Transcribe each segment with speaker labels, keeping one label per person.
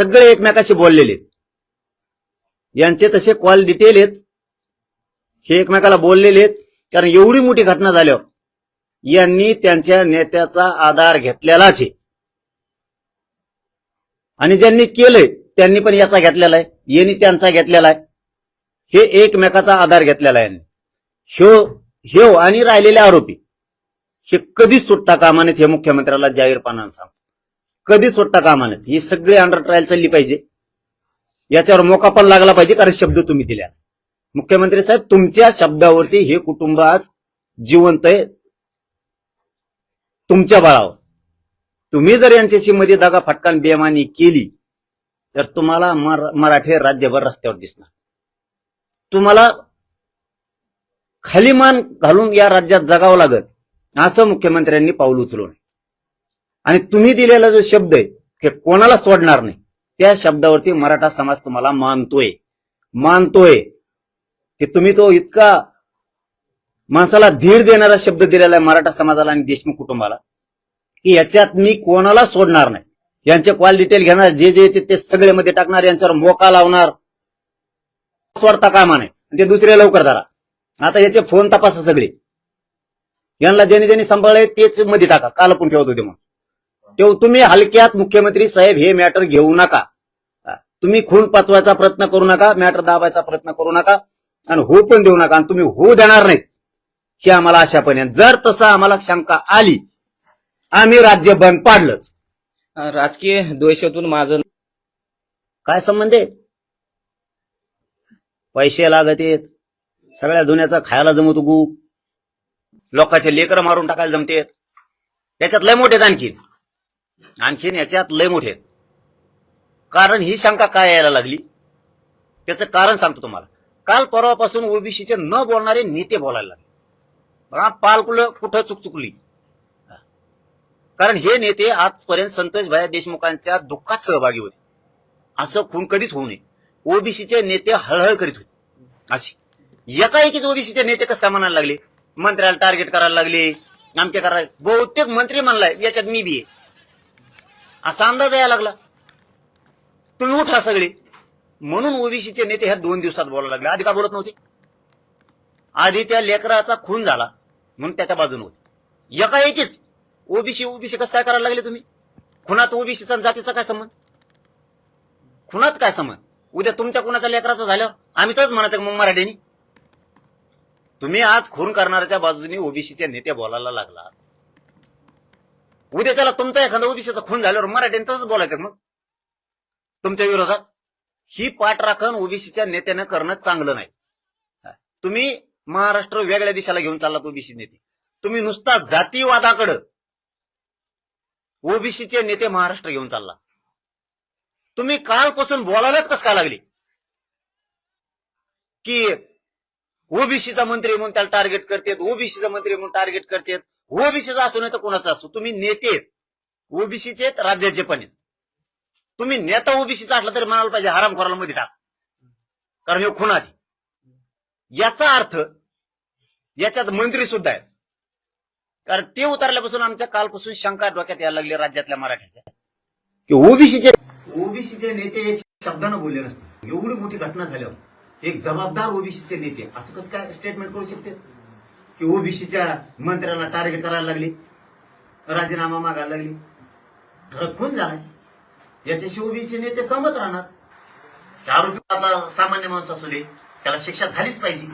Speaker 1: सगळे एकमेकाशी बोललेले आहेत. यांचे तसे कॉल डिटेल आहेत. हे एकमेकाला बोललेले आहेत. कारण एवढी मोठी घटना झाल्यावर यांनी त्यांच्या नेत्याचा आधार घेतलेलाच आहे. आणि ज्यांनी केलंय त्यांनी पण याचा घेतलेला आहे. यांनी त्यांचा घेतलेला आहे. हे एकमेकाचा आधार घेतलेला आहे यांनी. ह्यो ह्यो आणि राहिलेले आरोपी हे कधीच सुटता कामा नयेत हे मुख्यमंत्र्याला जाहीरपणानं सांग कधी सोडता कामा नये ही सगळी अंडर ट्रायल चालली पाहिजे. याच्यावर मोका पण लागला पाहिजे कारण शब्द तुम्ही दिल्या मुख्यमंत्री साहेब तुमच्या शब्दावरती हे कुटुंब आज जिवंत आहे. तुमच्या बळावर. तुम्ही जर यांच्याशी मध्ये दगा फटकान बेमानी केली तर तुम्हाला मर- राज्यभर रस्त्यावर दिसणार. तुम्हाला खाली मान घालून या राज्यात जगावं लागत असं मुख्यमंत्र्यांनी पाऊल उचलू नये आणि तुम्ही दिलेला जो शब्द आहे ते कोणाला सोडणार नाही. त्या शब्दावरती मराठा समाज तुम्हाला मानतोय. मानतोय की तुम्ही तो इतका माणसाला धीर देणारा शब्द दिलेला आहे मराठा समाजाला आणि देशमुख कुटुंबाला की याच्यात मी कोणाला सोडणार नाही. यांचे कॉल डिटेल घेणार जे जे येते ते सगळे मध्ये टाकणार यांच्यावर मोका लावणार. स्वरता कामा नाही ते दुसरे लवकर धरा. आता याचे फोन तपासा सगळे. यांना ज्यांनी ज्यांनी सांभाळले तेच मध्ये टाका. काल पण ठेवत होते मग. तेव्हा तुम्ही हलक्यात मुख्यमंत्री साहेब हे मॅटर घेऊ नका. तुम्ही खून पाचवायचा प्रयत्न करू नका मॅटर दाबायचा प्रयत्न करू नका आणि हो पण देऊ नका आणि तुम्ही हो देणार नाहीत ही आम्हाला आशा पण आहे. जर तसं आम्हाला शंका आली आम्ही राज्य बंद पाडलंच.
Speaker 2: राजकीय द्वेषातून माझं
Speaker 1: काय संबंध आहे पैसे लागत आहेत सगळ्या दुनियाचा खायला जमत गु लोकांचे लेकर मारून टाकायला जमतेत. याच्यात लय मोठे आणखीन. आणखीन याच्यात लय मोठे आहेत. कारण ही शंका काय यायला लागली? त्याचं कारण सांगतो तुम्हाला. काल परवापासून ओबीसीचे न बोलणारे नेते बोलायला लागले. बघा पाल कुठं कुठं चुक चुकली? कारण हे नेते आजपर्यंत संतोष भाया देशमुखांच्या दुःखात सहभागी होते. असं खून कधीच होऊ नये. ओबीसीचे नेते हळहळ करीत होते. अशी. एकाएकीच ओबीसीचे नेते कसं काय म्हणायला लागले? मंत्र्याला टार्गेट करायला लागले. आमके करायला बहुतेक मंत्री म्हणलाय याच्यात मी बी आहे. असा अंदाज यायला लागला. तुम्ही उठा सगळे. म्हणून ओबीसीचे नेते ह्या दोन दिवसात बोलायला लागले. आधी का बोलत नव्हते? आधी त्या लेकराचा खून झाला. म्हणून त्याच्या बाजून होते. एकाएकीच ओबीसी ओबीसी कसं काय करायला लागले तुम्ही? खुनात ओबीसीचा जातीचा काय संबंध? खुनात काय संबंध? उद्या तुमच्या कुणाच्या लेकराचं झाल्यावर आम्ही तोच म्हणायचं मग मराठीनी? तुम्ही आज खून करणाऱ्याच्या बाजूने ओबीसीच्या नेते बोलायला लागला उद्या त्याला तुमचा एखादा ओबीसीचा खून झाल्यावर मराठ्यांच बोलायचं मग? तुमच्या विरोधात? ही पाठराखण ओबीसीच्या नेत्यानं करणं चांगलं नाही. तुम्ही महाराष्ट्र वेगळ्या दिशेला घेऊन चाललात ओबीसी नेते. तुम्ही नुसता जातीवादाकडं ओबीसीचे नेते महाराष्ट्र घेऊन चालला. तुम्ही कालपासून बोलायलाच कस काय लागली? की ओबीसीचा मंत्री म्हणून त्याला टार्गेट करतात ओबीसीचा मंत्री म्हणून टार्गेट करतात. ओबीसीचा असो नाही तर कोणाचा असो तुम्ही नेते आहेत. ओबीसीचे राज्याचे पण आहेत. तुम्ही नेता ओबीसीचा असला तरी म्हणायला पाहिजे हराममध्ये टाक. कारण हे खुन याचा अर्थ याच्यात मंत्री सुद्धा आहेत. कारण ते उतरल्यापासून आमच्या कालपासून शंका डोक्यात यायला लागली राज्यातल्या मराठ्याच्या. की ओबीसीचे ओबीसीचे नेते एक शब्दानं बोलले नसते एवढी मोठी घटना झाल्यावर. एक जबाबदार ओबीसीचे नेते. असं कसं काय स्टेटमेंट करू शकते? की ओबीसीच्या मंत्र्याला टार्गेट करायला लागले राजीनामा मागायला लागले. खरं खून झालाय. याच्याशी ओबीसी नेते सहमत राहणार. त्या आरोपी सामान्य माणूस असू दे त्याला शिक्षा झालीच पाहिजे.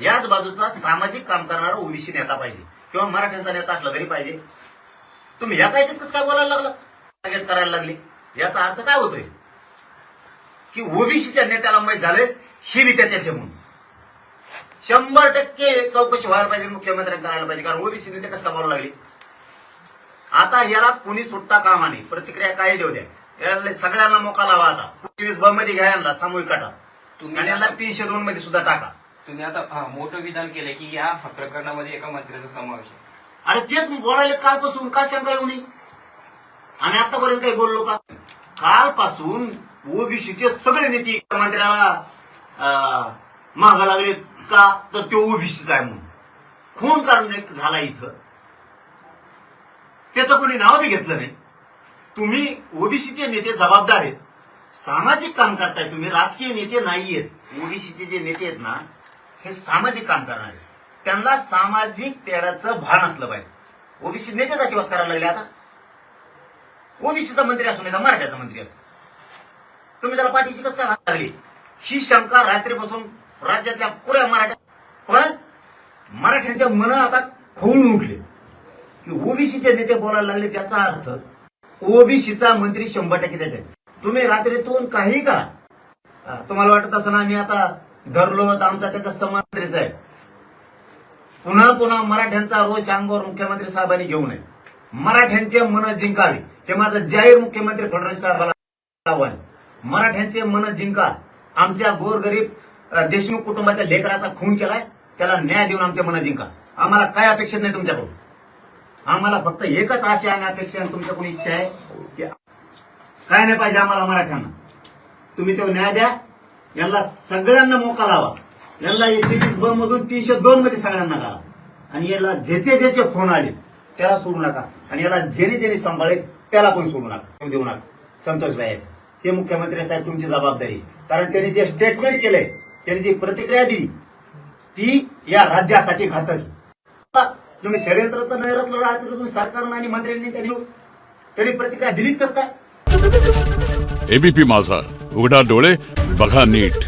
Speaker 1: याच बाजूचा सामाजिक काम करणारा ओबीसी नेता पाहिजे. किंवा मराठ्यांचा नेता असला तरी पाहिजे. तुम्ही या काय कसं काय बोलायला लागला? टार्गेट करायला लागले. याचा अर्थ काय होतोय? की ओबीसीच्या नेत्याला माहीत झालंय हे मी त्याच्या ठेवून. शंभर टक्के चौकशी व्हायला पाहिजे मुख्यमंत्र्यांनी करायला पाहिजे. कारण ओबीसी नेते कसं बोलायला लागले? आता याला कुणी सुटता कामा नाही प्रतिक्रिया काय देऊ द्या. याला सगळ्यांना मोका लावा आता. चोवीस ब मध्ये घ्या यांना सामूहिक काटा.
Speaker 2: तुम्ही
Speaker 1: आणि यांना तीनशे दोन मध्ये सुद्धा टाका.
Speaker 2: तुम्ही आता हा, मोठं विधान केलंय की या प्रकरणामध्ये एका मंत्र्याचा समावेश आहे.
Speaker 1: अरे तेच बोलायला कालपासून. का शंका येऊ नये? आम्ही आतापर्यंत काही बोललो का? कालपासून ओबीसीचे सगळे नेते मंत्र्याला मागा लागले का तर तो ओबीसीचा आहे म्हणून. खून कारण झाला इथं. त्याचं कोणी नाव बी घेतलं नाही. तुम्ही ओबीसीचे नेते जबाबदार आहेत. सामाजिक काम करताय तुम्ही. राजकीय नेते नाहीयेत. ओबीसीचे जे नेते आहेत ना हे सामाजिक काम करणारे त्यांना सामाजिक तेराचं भान असलं पाहिजे. ओबीसी नेते जातीवाद करायला लागले आता. ओबीसीचा मंत्री असू नाही तर मराठ्याचा मंत्री असो. तुम्ही त्याला पाठीशी कसं लागली? ही शंका रात्रीपासून राज्यातल्या पुऱ्या मराठ्या पण मराठ्यांच्या मन आता खोळून उठले. की ओबीसीचे नेते बोलायला लागले त्याचा अर्थ ओबीसीचा मंत्री शंभर टक्के त्याचे तुम्ही रात्रीतून काही करा. तुम्हाला वाटत असं ना आम्ही आता धरलो तर आमचा त्याचा समांतरीच आहे. पुन्हा पुन्हा मराठ्यांचा रोष अंगावर मुख्यमंत्री साहेबांनी घेऊ नये. मराठ्यांचे मन जिंकावे हे माझं जाहीर मुख्यमंत्री फडणवीस साहेबांना आव्हान. मराठ्यांचे मन जिंका. आमच्या गोरगरीब देशमुख कुटुंबाच्या लेकराचा खून केलाय त्याला न्याय देऊन आमच्या मना जिंका. आम्हाला काय अपेक्षित नाही तुमच्याकडून? आम्हाला फक्त एकच आशा आणि अपेक्षा आणि तुमच्याकडून इच्छा आहे की काय नाही पाहिजे आम्हाला मराठ्यांना. तुम्ही तो न्याय द्या यांना सगळ्यांना मोका लावा. यांना एकशे वीस ब मधून तीनशे दोन मध्ये सगळ्यांना घाला. आणि याला ज्याचे ज्याचे फोन आले त्याला सोडू नका. आणि याला जेणे जेणे सांभाळेल त्याला पण सोडू नका. देऊ नका. संतोष भाईचे ते मुख्यमंत्री साहेब तुमची जबाबदारी. कारण त्यांनी जे स्टेटमेंट केलंय त्यांनी जी प्रतिक्रिया दिली ती या राज्यासाठी घातक. तुम्ही षडयंत्र तर नाही रचलं राहत तुम्ही सरकारनं आणि मंत्र्यांनी त्यांनी त्यांनी प्रतिक्रिया दिलीच कसं काय?
Speaker 3: एबीपी माझा. उघडा डोळे बघा नीट.